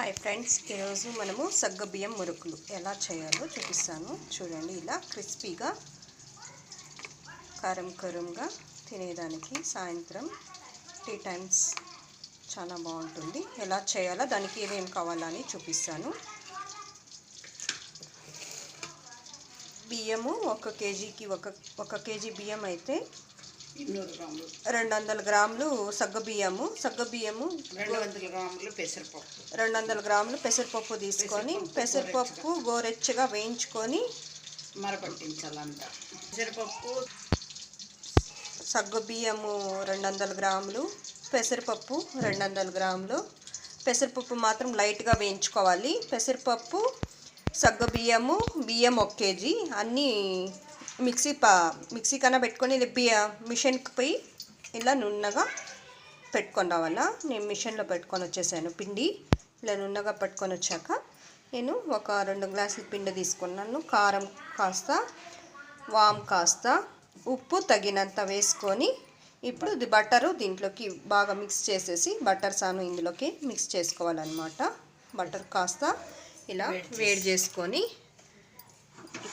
Hi friends ఈరోజు మనము సగ్గబియ్యం మురుకులు ఎలా చేయాలో చూపిస్తాను. చూడండి ఇలా క్రిస్పీగా కారం కరంగా తినేదానికి సాయంత్రం టీ టైమ్స్ చాలా బాగుంటుంది. ఎలా చేయాలో దానికి ఏమేమి కావాలని చూపిస్తాను. బియ్యము ఒక కేజీకి ఒక ఒక కేజీ బియ్యం అయితే రెండు వందల గ్రాములు సగ్గబియ్యము. సగ్గబియ్యము రెండు వందల గ్రాములు పెసరపప్పు. రెండు వందల గ్రాములు పెసరపప్పు తీసుకొని పెసరపప్పు గోరెచ్చగా. వేయించుకొని మరపట్టించాలంట. పెసరపప్పు సగ్గుబియ్యము రెండు వందల గ్రాములు పెసరపప్పు రెండు వందల గ్రాములు. పెసరపప్పు మాత్రం లైట్గా వేయించుకోవాలి. పెసరపప్పు సగ్గుబియ్యము బియ్యం ఒక కేజీ. అన్నీ మిక్సీ పా మిక్సీ కన్నా పెట్టుకొని ఇది బియ్య మిషన్కి పోయి ఇలా నున్నగా పెట్టుకొని రావాలా. నేను మిషన్లో పెట్టుకొని వచ్చేసాను పిండి. ఇలా నున్నగా పెట్టుకొని వచ్చాక నేను ఒక రెండు గ్లాసుల పిండి తీసుకున్నాను. కారం కాస్త వామ్ కాస్త ఉప్పు తగినంత వేసుకొని ఇప్పుడు ఇది బట్టరు దీంట్లోకి బాగా మిక్స్ చేసేసి బటర్ సాను ఇందులోకి మిక్స్ చేసుకోవాలన్నమాట. బటర్ కాస్త ఇలా వేడి చేసుకొని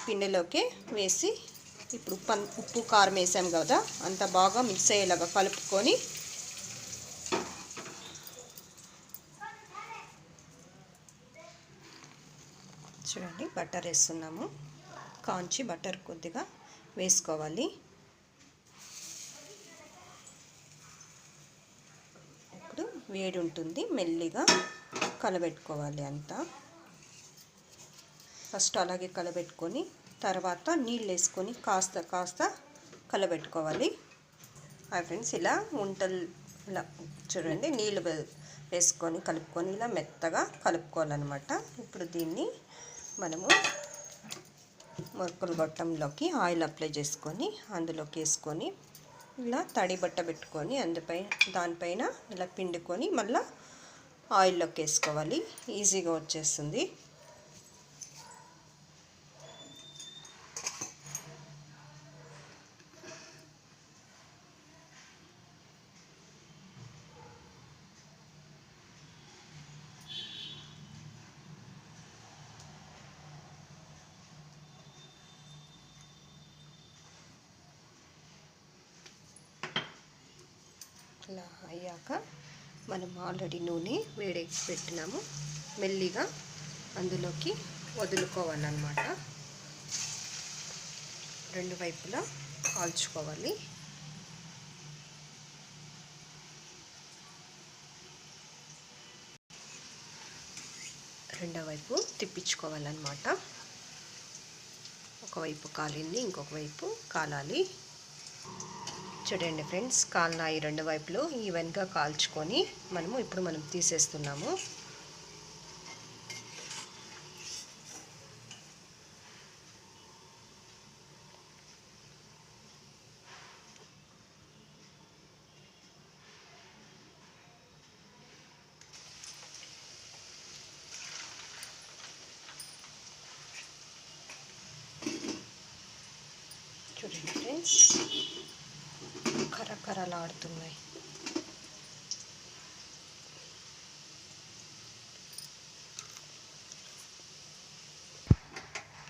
పిండిలోకి వేసి ఇప్పుడు ఉప్పు ఉప్పు కారం వేసాం కదా అంత బాగా మిక్స్ అయ్యేలాగా కలుపుకొని చూడండి బటర్ వేస్తున్నాము. కాంచి బటర్ కొద్దిగా వేసుకోవాలి. ఇప్పుడు వేడి ఉంటుంది మెల్లిగా కలబెట్టుకోవాలి అంతా. ఫస్ట్ అలాగే కలబెట్టుకొని తర్వాత నీళ్ళు వేసుకొని కాస్త కాస్త కలబెట్టుకోవాలి. హాయ్ ఫ్రెండ్స్ ఇలా ఉంటలు ఇలా చూడండి నీళ్ళు వేసుకొని కలుపుకొని ఇలా మెత్తగా కలుపుకోవాలన్నమాట. ఇప్పుడు దీన్ని మనము మురుకులు గొట్టంలోకి ఆయిల్ అప్లై చేసుకొని అందులోకి వేసుకొని ఇలా తడి బట్ట పెట్టుకొని అందుపై దానిపైన ఇలా పిండుకొని మళ్ళీ ఆయిల్లోకి వేసుకోవాలి. ఈజీగా వచ్చేస్తుంది. అలా అయ్యాక మనం ఆల్రెడీ నూనె వేడెక్కి పెట్టినాము. మెల్లిగా అందులోకి వదులుకోవాలన్నమాట. రెండు వైపులా కాల్చుకోవాలి. రెండో వైపు తిప్పించుకోవాలన్నమాట. ఒకవైపు కాలింది ఇంకొక వైపు కాలాలి. చూడండి ఫ్రెండ్స్ కాలినాయి రెండు వైపులు ఈవెన్గా కాల్చుకొని మనము ఇప్పుడు మనం తీసేస్తున్నాము. చూడండి ఫ్రెండ్స్. కరకరలాడుతున్నాయి.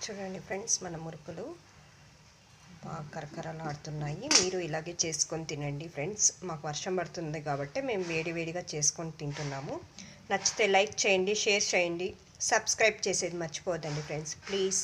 చూడండి ఫ్రెండ్స్ మన మురుకులు బాగా కరకరలాడుతున్నాయి. మీరు ఇలాగే చేసుకొని తినండి ఫ్రెండ్స్. మాకు వర్షం పడుతుంది కాబట్టి మేము వేడివేడిగా చేసుకొని తింటున్నాము. నచ్చితే లైక్ చేయండి షేర్ చేయండి. సబ్స్క్రైబ్ చేసేది మర్చిపోద్దండి ఫ్రెండ్స్. ప్లీజ్.